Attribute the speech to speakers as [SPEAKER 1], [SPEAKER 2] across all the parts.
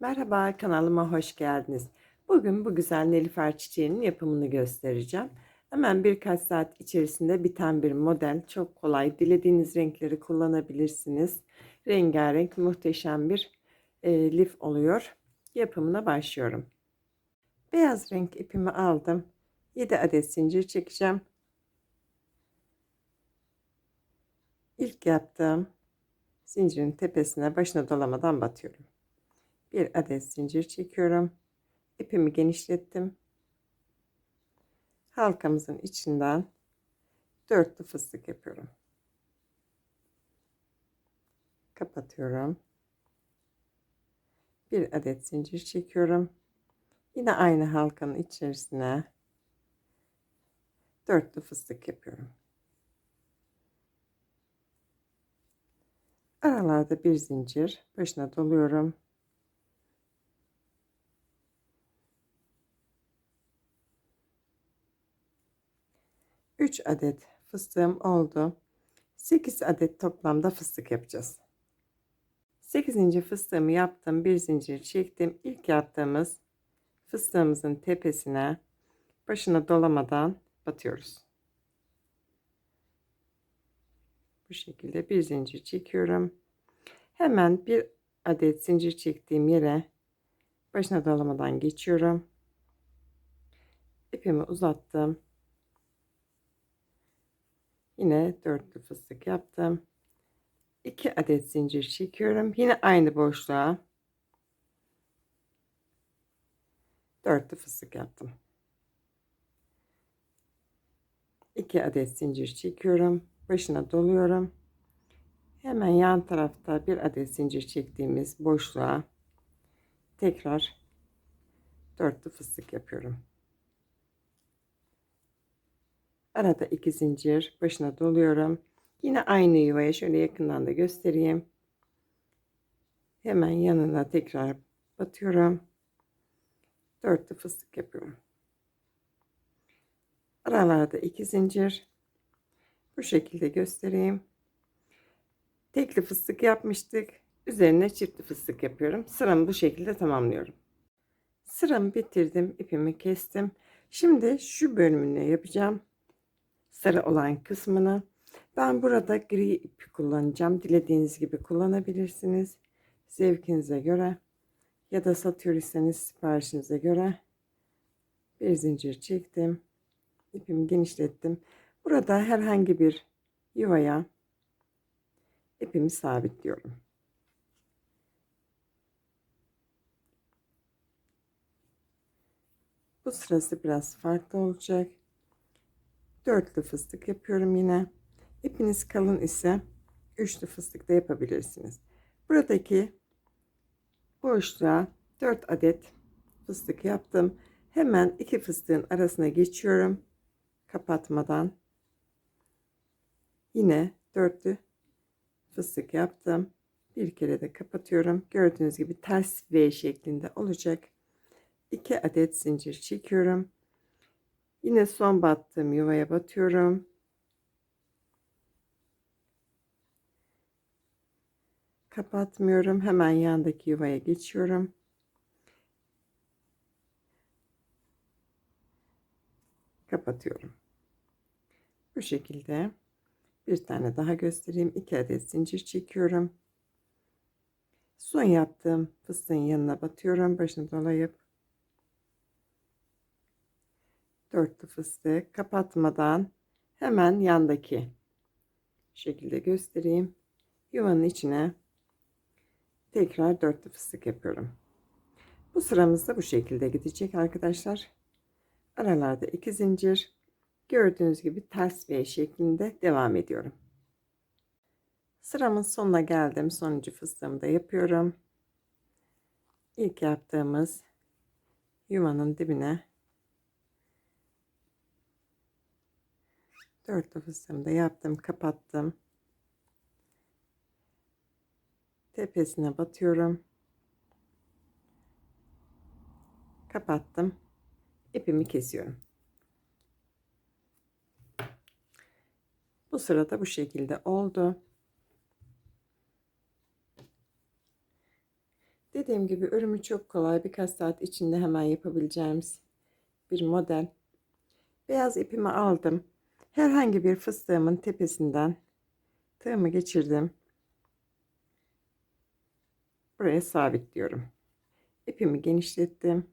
[SPEAKER 1] Merhaba kanalıma hoş geldiniz. Bugün bu güzel nilüfer çiçeğinin yapımını göstereceğim. Hemen birkaç saat içerisinde biten bir model. Çok kolay. Dilediğiniz renkleri kullanabilirsiniz. Rengarenk muhteşem bir e, lif oluyor. Yapımına başlıyorum. Beyaz renk ipimi aldım. 7 adet zincir çekeceğim. İlk yaptığım zincirin tepesine başına dolamadan batıyorum bir adet zincir çekiyorum. İpimi genişlettim. Halkamızın içinden dörtlü fıstık yapıyorum. Kapatıyorum. Bir adet zincir çekiyorum. Yine aynı halkanın içerisine dörtlü fıstık yapıyorum. Aralarda bir zincir başına doluyorum. 3 adet fıstığım oldu. 8 adet toplamda fıstık yapacağız. 8. fıstığımı yaptım. Bir zincir çektim. İlk yaptığımız fıstığımızın tepesine başına dolamadan batıyoruz. Bu şekilde bir zincir çekiyorum. Hemen bir adet zincir çektiğim yere başına dolamadan geçiyorum. İpimi uzattım. Yine dörtlü fıstık yaptım. 2 adet zincir çekiyorum. Yine aynı boşluğa dörtlü fıstık yaptım. 2 adet zincir çekiyorum. Başına doluyorum. Hemen yan tarafta bir adet zincir çektiğimiz boşluğa tekrar dörtlü fıstık yapıyorum. Arada iki zincir başına doluyorum. Yine aynı yuvaya şöyle yakından da göstereyim. Hemen yanına tekrar batıyorum. Dörtlü fıstık yapıyorum. Aralarda iki zincir. Bu şekilde göstereyim. Tekli fıstık yapmıştık. Üzerine çiftli fıstık yapıyorum. Sıramı bu şekilde tamamlıyorum. Sıramı bitirdim. ipimi kestim. Şimdi şu bölümünü yapacağım sarı olan kısmını. Ben burada gri ip kullanacağım. Dilediğiniz gibi kullanabilirsiniz. Zevkinize göre ya da satıyorsanız siparişinize göre bir zincir çektim. İpimi genişlettim. Burada herhangi bir yuvaya ipimi sabitliyorum. Bu sırası biraz farklı olacak dörtlü fıstık yapıyorum yine. İpiniz kalın ise üçlü fıstık da yapabilirsiniz. Buradaki boşluğa 4 adet fıstık yaptım. Hemen iki fıstığın arasına geçiyorum. Kapatmadan. Yine dörtlü fıstık yaptım. Bir kere de kapatıyorum. Gördüğünüz gibi ters V şeklinde olacak. 2 adet zincir çekiyorum. Yine son battığım yuvaya batıyorum. Kapatmıyorum. Hemen yandaki yuvaya geçiyorum. Kapatıyorum. Bu şekilde bir tane daha göstereyim. 2 adet zincir çekiyorum. Son yaptığım fıstığın yanına batıyorum. Başını dolayıp dörtlü fıstık kapatmadan hemen yandaki şekilde göstereyim. Yuvanın içine tekrar dörtlü fıstık yapıyorum. Bu sıramız da bu şekilde gidecek arkadaşlar. Aralarda iki zincir. Gördüğünüz gibi ters V şeklinde devam ediyorum. Sıramın sonuna geldim. Sonuncu fıstığımı da yapıyorum. İlk yaptığımız yuvanın dibine Dört fıstığımı da yaptım kapattım tepesine batıyorum kapattım ipimi kesiyorum bu sırada bu şekilde oldu Dediğim gibi örümü çok kolay. Birkaç saat içinde hemen yapabileceğimiz bir model. Beyaz ipimi aldım. Herhangi bir fıstığımın tepesinden tığımı geçirdim. Buraya sabitliyorum. İpimi genişlettim.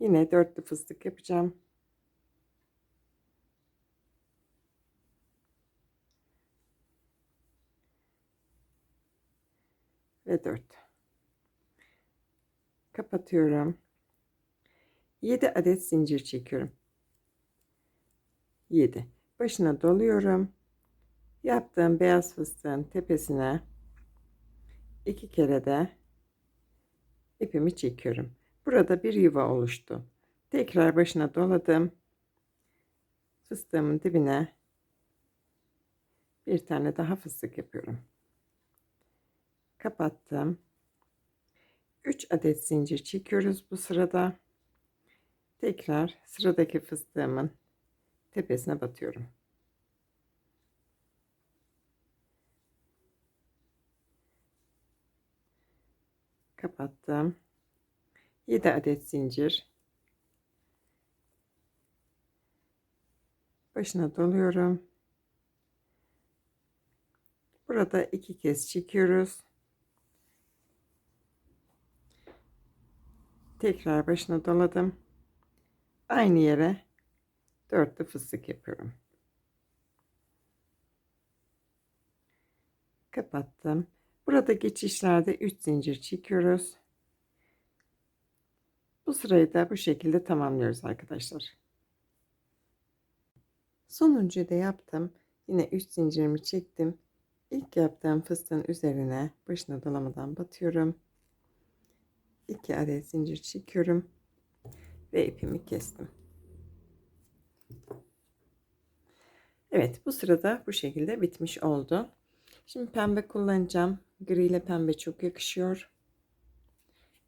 [SPEAKER 1] Yine dörtlü fıstık yapacağım. Ve 4. Kapatıyorum. 7 adet zincir çekiyorum. 7. Başına doluyorum. Yaptığım beyaz fıstığın tepesine iki kere de ipimi çekiyorum. Burada bir yuva oluştu. Tekrar başına doladım. Fıstığımın dibine bir tane daha fıstık yapıyorum. Kapattım. 3 adet zincir çekiyoruz bu sırada. Tekrar sıradaki fıstığımın tepesine batıyorum. Kapattım. 7 adet zincir. Başına doluyorum. Burada iki kez çekiyoruz. Tekrar başına doladım. Aynı yere dörtlü fıstık yapıyorum. Kapattım. Burada geçişlerde 3 zincir çekiyoruz. Bu sırayı da bu şekilde tamamlıyoruz arkadaşlar. Sonuncuyu da yaptım. Yine 3 zincirimi çektim. İlk yaptığım fıstığın üzerine başına dolamadan batıyorum. 2 adet zincir çekiyorum ve ipimi kestim. Evet bu sırada bu şekilde bitmiş oldu. Şimdi pembe kullanacağım. Gri ile pembe çok yakışıyor.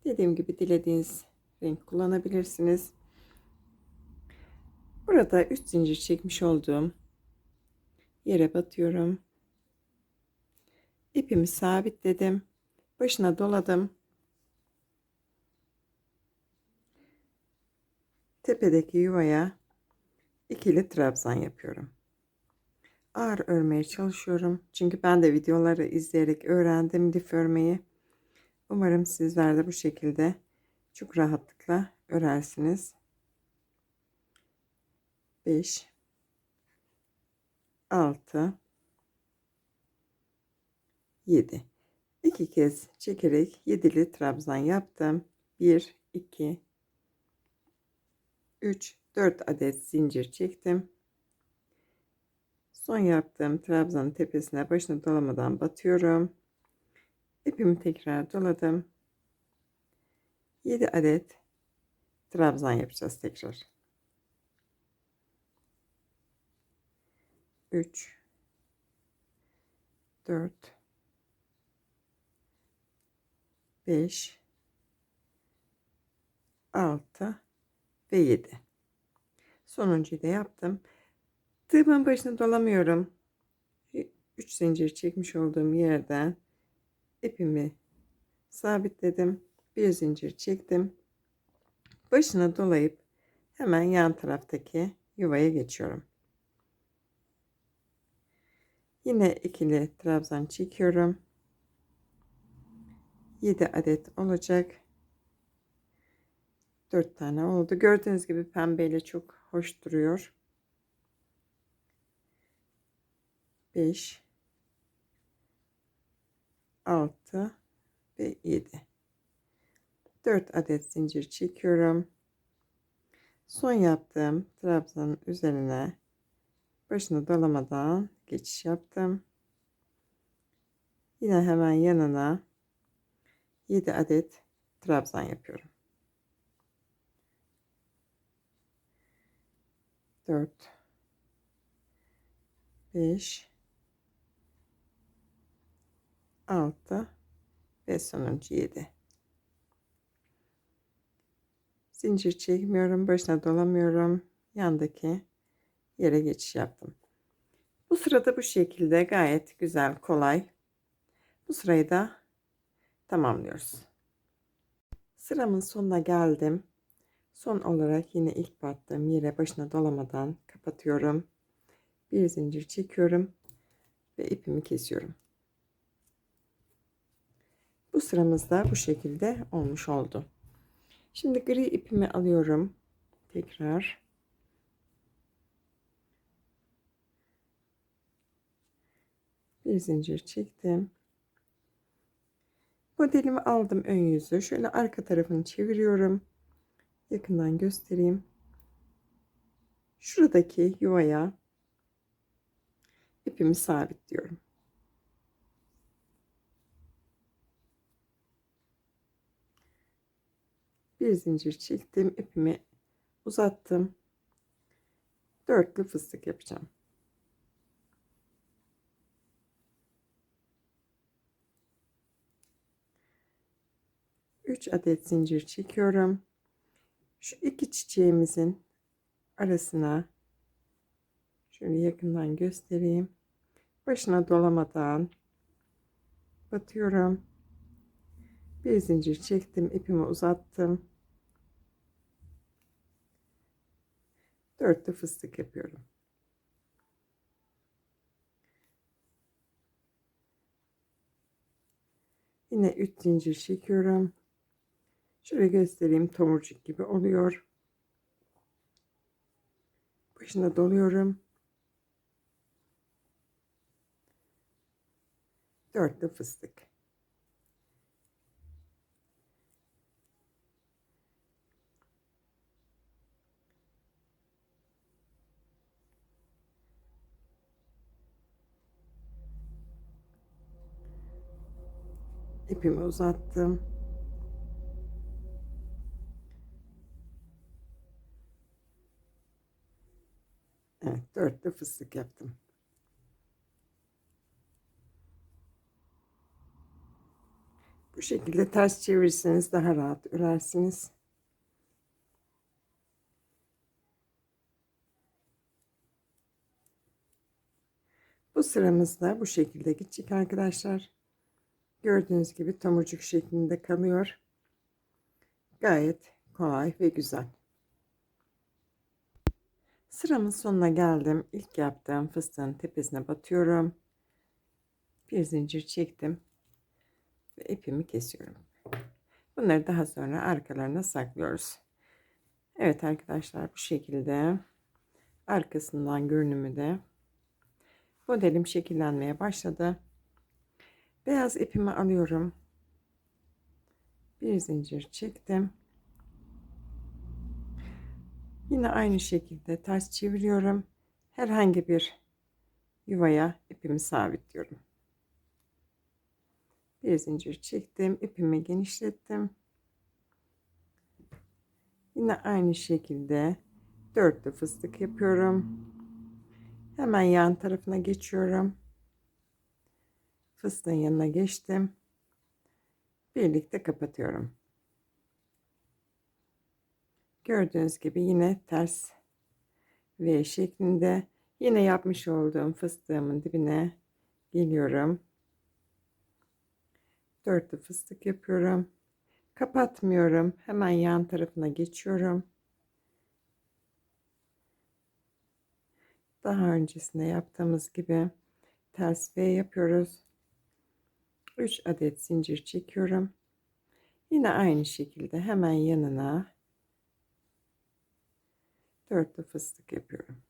[SPEAKER 1] Dediğim gibi dilediğiniz renk kullanabilirsiniz. Burada 3 zincir çekmiş olduğum yere batıyorum. İpimi sabitledim. Başına doladım. Tepedeki yuvaya ikili trabzan yapıyorum. Ağır örmeye çalışıyorum. Çünkü ben de videoları izleyerek öğrendim lif örmeyi. Umarım sizler de bu şekilde çok rahatlıkla örersiniz. 5 6 7 2 kez çekerek yedili trabzan yaptım. 1 2 3 4 adet zincir çektim. Son yaptığım trabzanın tepesine başına dolamadan batıyorum. İpimi tekrar doladım. 7 adet trabzan yapacağız tekrar. 3 4 5 6 ve 7 sonuncuyu da yaptım. Tığımın başına dolamıyorum. 3 zincir çekmiş olduğum yerden ipimi sabitledim. Bir zincir çektim. Başına dolayıp hemen yan taraftaki yuvaya geçiyorum. Yine ikili trabzan çekiyorum. 7 adet olacak. 4 tane oldu. Gördüğünüz gibi pembeyle çok hoş duruyor. 5 6 ve 7 4 adet zincir çekiyorum. Son yaptığım trabzanın üzerine başını dolamadan geçiş yaptım. Yine hemen yanına 7 adet trabzan yapıyorum 4 5 6 ve sonuncu 7 zincir çekmiyorum başına dolamıyorum. Yandaki yere geçiş yaptım. Bu sırada bu şekilde gayet güzel kolay. Bu sırayı da tamamlıyoruz. Sıramın sonuna geldim. Son olarak yine ilk battığım yere başına dolamadan kapatıyorum. Bir zincir çekiyorum ve ipimi kesiyorum. Bu sıramızda bu şekilde olmuş oldu. Şimdi gri ipimi alıyorum. Tekrar. Bir zincir çektim. Modelimi aldım ön yüzü. Şöyle arka tarafını çeviriyorum. Yakından göstereyim. Şuradaki yuvaya ipimi sabitliyorum. Bir zincir çektim. ipimi uzattım. Dörtlü fıstık yapacağım. 3 adet zincir çekiyorum. Şu iki çiçeğimizin arasına şöyle yakından göstereyim. Başına dolamadan batıyorum. Bir zincir çektim, ipimi uzattım. Dörtlü fıstık yapıyorum. Yine 3 zincir çekiyorum. Şöyle göstereyim tomurcuk gibi oluyor. Başına doluyorum. Dörtlü fıstık. İpimi uzattım. Fıstık yaptım. Bu şekilde ters çevirirseniz daha rahat örersiniz. Bu sıramızda bu şekilde gidecek arkadaşlar. Gördüğünüz gibi tomurcuk şeklinde kalıyor. Gayet kolay ve güzel. Sıramın sonuna geldim. İlk yaptığım fıstığın tepesine batıyorum. Bir zincir çektim. Ve ipimi kesiyorum. Bunları daha sonra arkalarına saklıyoruz. Evet arkadaşlar bu şekilde arkasından görünümü de modelim şekillenmeye başladı. Beyaz ipimi alıyorum. Bir zincir çektim. Yine aynı şekilde ters çeviriyorum. Herhangi bir yuvaya ipimi sabitliyorum. Bir zincir çektim. ipimi genişlettim. Yine aynı şekilde dörtlü fıstık yapıyorum. Hemen yan tarafına geçiyorum. Fıstığın yanına geçtim. Birlikte kapatıyorum. Gördüğünüz gibi yine ters V şeklinde yine yapmış olduğum fıstığımın dibine geliyorum. Dörtlü fıstık yapıyorum. Kapatmıyorum. Hemen yan tarafına geçiyorum. Daha öncesinde yaptığımız gibi ters V yapıyoruz. 3 adet zincir çekiyorum. Yine aynı şekilde hemen yanına dörtlü fıstık yapıyorum.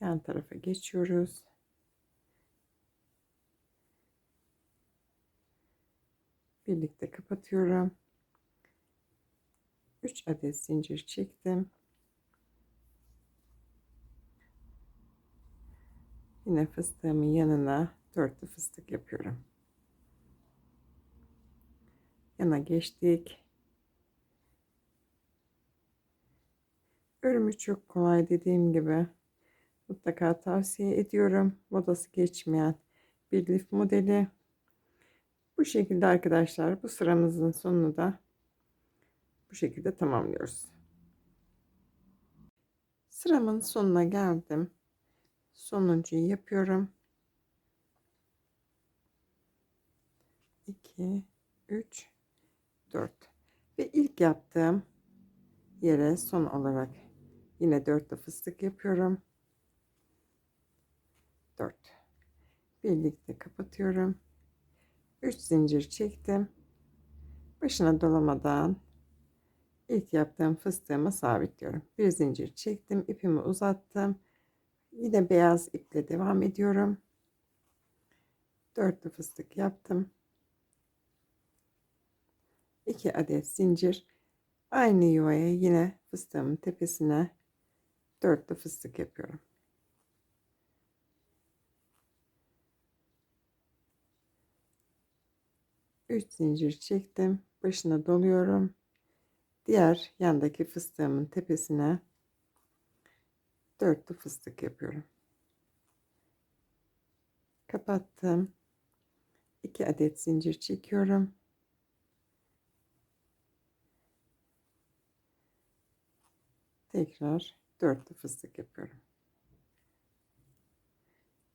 [SPEAKER 1] Yan tarafa geçiyoruz. Birlikte kapatıyorum. 3 adet zincir çektim. Yine fıstığımın yanına dörtlü fıstık yapıyorum. Yana geçtik. Örümü çok kolay dediğim gibi. Mutlaka tavsiye ediyorum. Modası geçmeyen bir lif modeli. Bu şekilde arkadaşlar bu sıramızın sonunu da bu şekilde tamamlıyoruz. Sıramın sonuna geldim. Sonuncuyu yapıyorum. 2 3 4 ve ilk yaptığım yere son olarak yine dörtlü fıstık yapıyorum. 4 birlikte kapatıyorum. 3 zincir çektim. Başına dolamadan ilk yaptığım fıstığımı sabitliyorum. Bir zincir çektim ipimi uzattım. Yine beyaz iple devam ediyorum. Dörtlü fıstık yaptım. 2 adet zincir. Aynı yuvaya yine fıstığımın tepesine dörtlü fıstık yapıyorum. Üç zincir çektim. Başına doluyorum. Diğer yandaki fıstığımın tepesine dörtlü fıstık yapıyorum. Kapattım. 2 adet zincir çekiyorum. tekrar dörtlü fıstık yapıyorum.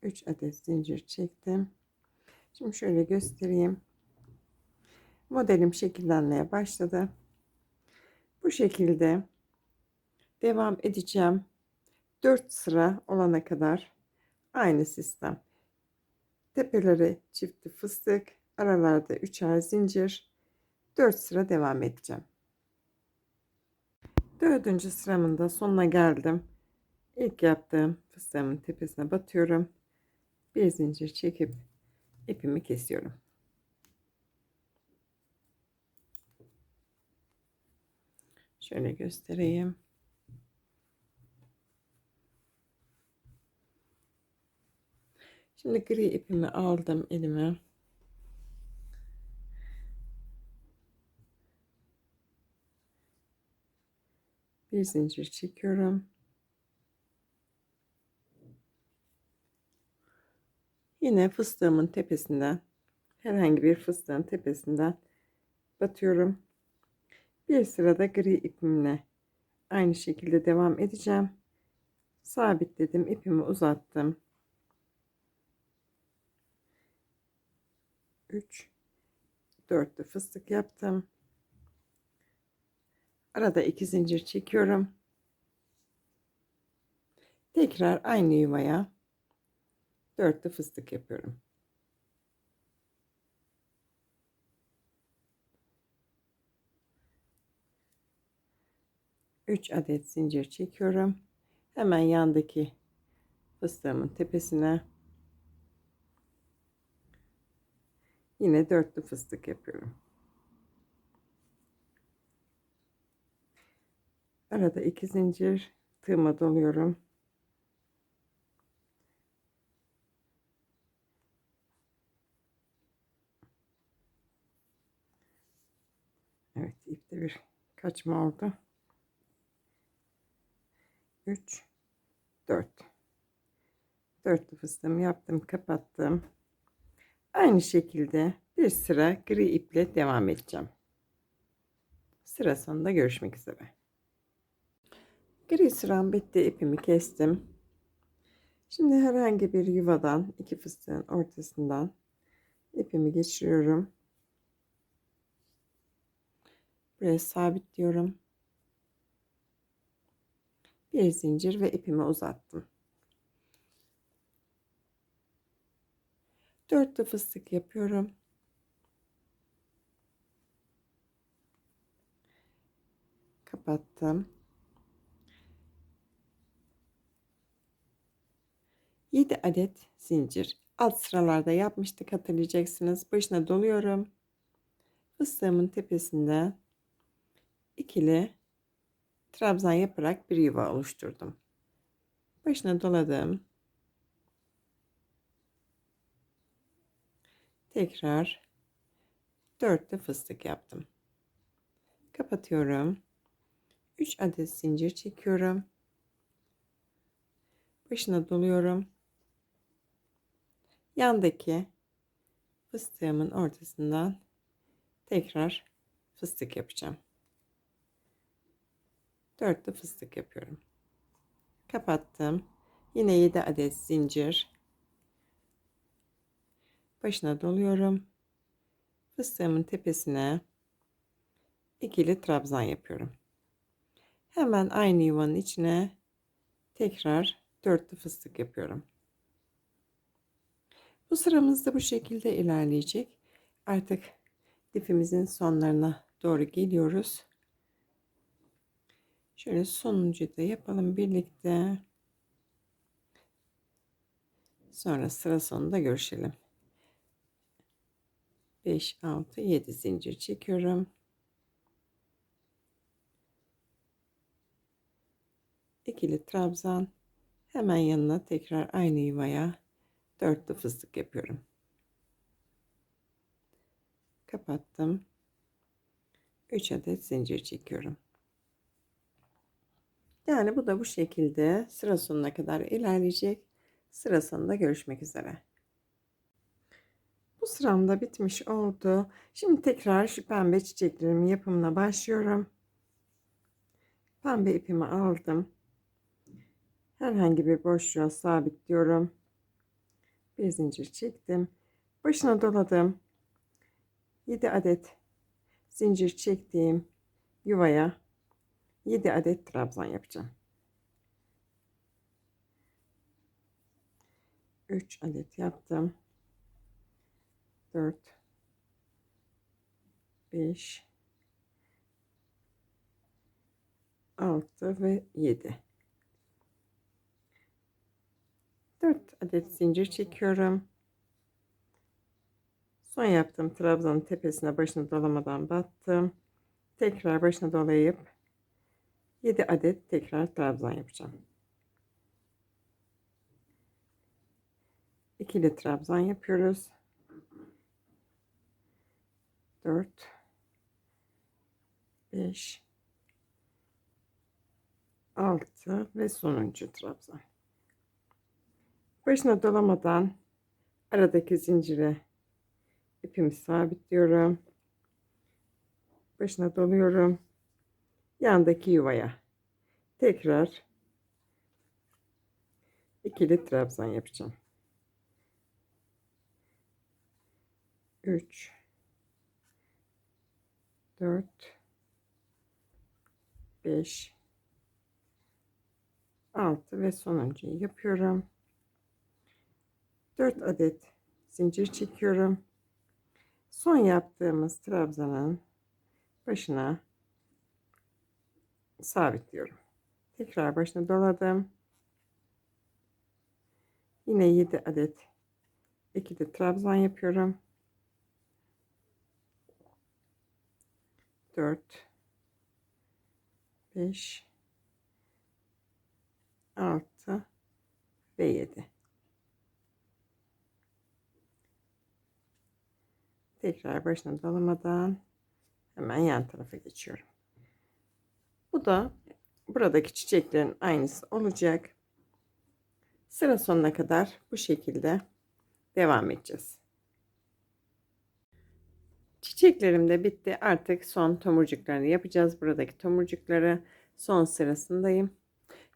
[SPEAKER 1] 3 adet zincir çektim. Şimdi şöyle göstereyim. Modelim şekillenmeye başladı. Bu şekilde devam edeceğim. 4 sıra olana kadar aynı sistem. Tepeleri çiftli fıstık, aralarda üçer zincir. 4 sıra devam edeceğim. Dördüncü sıramın da sonuna geldim. İlk yaptığım fıstığımın tepesine batıyorum. Bir zincir çekip ipimi kesiyorum. Şöyle göstereyim. Şimdi gri ipimi aldım elime. Bir zincir çekiyorum. Yine fıstığımın tepesinden herhangi bir fıstığın tepesinden batıyorum. Bir sırada gri ipimle aynı şekilde devam edeceğim. Sabitledim, ipimi uzattım. 3 4'lü fıstık yaptım. Arada iki zincir çekiyorum. Tekrar aynı yuvaya dörtlü fıstık yapıyorum. Üç adet zincir çekiyorum. Hemen yandaki fıstığımın tepesine yine dörtlü fıstık yapıyorum. Arada iki zincir tığıma doluyorum. Evet ipte bir kaçma oldu. 3 4 4 fıstığımı yaptım kapattım. Aynı şekilde bir sıra gri iple devam edeceğim. Sıra sonunda görüşmek üzere. Gri sıram bitti. ipimi kestim. Şimdi herhangi bir yuvadan iki fıstığın ortasından ipimi geçiriyorum. Buraya sabitliyorum. Bir zincir ve ipimi uzattım. Dörtlü fıstık yapıyorum. Kapattım. 7 adet zincir. Alt sıralarda yapmıştık hatırlayacaksınız. Başına doluyorum. Fıstığımın tepesinde ikili trabzan yaparak bir yuva oluşturdum. Başına doladım. Tekrar dörtlü fıstık yaptım. Kapatıyorum. 3 adet zincir çekiyorum. Başına doluyorum yandaki fıstığımın ortasından tekrar fıstık yapacağım. Dörtlü fıstık yapıyorum. Kapattım. Yine 7 adet zincir. Başına doluyorum. fıstığımın tepesine ikili trabzan yapıyorum. Hemen aynı yuvanın içine tekrar dörtlü fıstık yapıyorum. Bu sıramız da bu şekilde ilerleyecek. Artık lifimizin sonlarına doğru geliyoruz. Şöyle sonuncu da yapalım birlikte. Sonra sıra sonunda görüşelim. 5, 6, 7 zincir çekiyorum. ikili trabzan hemen yanına tekrar aynı yuvaya dörtlü fıstık yapıyorum. Kapattım. 3 adet zincir çekiyorum. Yani bu da bu şekilde sıra sonuna kadar ilerleyecek. Sıra sonunda görüşmek üzere. Bu sıram da bitmiş oldu. Şimdi tekrar şu pembe çiçeklerimin yapımına başlıyorum. Pembe ipimi aldım. Herhangi bir boşluğa sabitliyorum. Bir zincir çektim. Başına doladım. 7 adet zincir çektiğim yuvaya 7 adet trabzan yapacağım. 3 adet yaptım. 4 5 6 ve 7 4 adet zincir çekiyorum. Son yaptığım trabzanın tepesine başını dolamadan battım. Tekrar başına dolayıp 7 adet tekrar trabzan yapacağım. İkili trabzan yapıyoruz. 4 5 6 ve sonuncu trabzan. Başına dolamadan aradaki zincire ipimi sabitliyorum. Başına doluyorum. Yandaki yuvaya tekrar ikili trabzan yapacağım. 3 4 5 6 ve sonuncuyu yapıyorum. 4 adet zincir çekiyorum. Son yaptığımız trabzanın başına sabitliyorum. Tekrar başına doladım. Yine 7 adet ikili trabzan yapıyorum. 4 5 6 ve 7 tekrar başına dolamadan hemen yan tarafa geçiyorum. Bu da buradaki çiçeklerin aynısı olacak. Sıra sonuna kadar bu şekilde devam edeceğiz. Çiçeklerim de bitti. Artık son tomurcuklarını yapacağız. Buradaki tomurcukları son sırasındayım.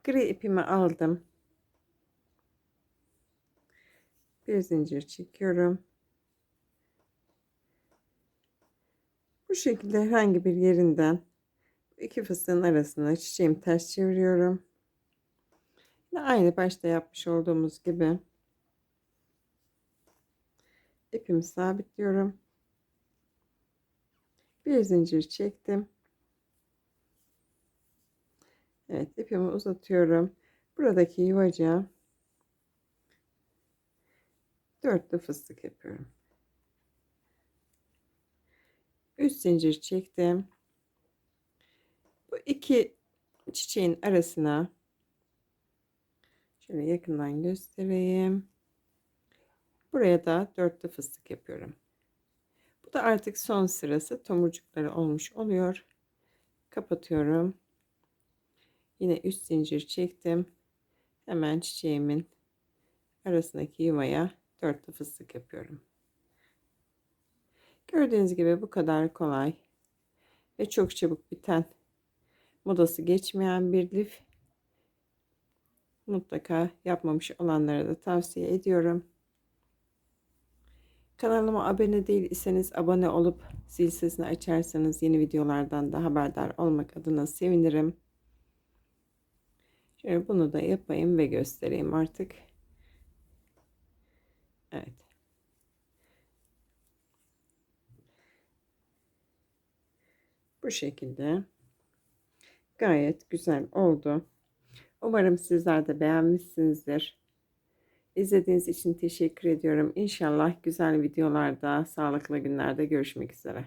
[SPEAKER 1] Gri ipimi aldım. Bir zincir çekiyorum. Şekilde herhangi bir yerinden iki fıstığın arasına çiçeğimi ters çeviriyorum. Yine aynı başta yapmış olduğumuz gibi ipimi sabitliyorum. Bir zincir çektim. Evet ipimi uzatıyorum. Buradaki yuvaca dörtlü fıstık yapıyorum. 3 zincir çektim. Bu iki çiçeğin arasına şöyle yakından göstereyim. Buraya da dörtlü fıstık yapıyorum. Bu da artık son sırası tomurcukları olmuş oluyor. Kapatıyorum. Yine 3 zincir çektim. Hemen çiçeğimin arasındaki yuvaya dörtlü fıstık yapıyorum. Gördüğünüz gibi bu kadar kolay ve çok çabuk biten modası geçmeyen bir lif. Mutlaka yapmamış olanlara da tavsiye ediyorum. Kanalıma abone değil iseniz abone olup zil sesini açarsanız yeni videolardan da haberdar olmak adına sevinirim. Şöyle bunu da yapayım ve göstereyim artık. Evet. Bu şekilde gayet güzel oldu. Umarım sizler de beğenmişsinizdir. İzlediğiniz için teşekkür ediyorum. İnşallah güzel videolarda, sağlıklı günlerde görüşmek üzere.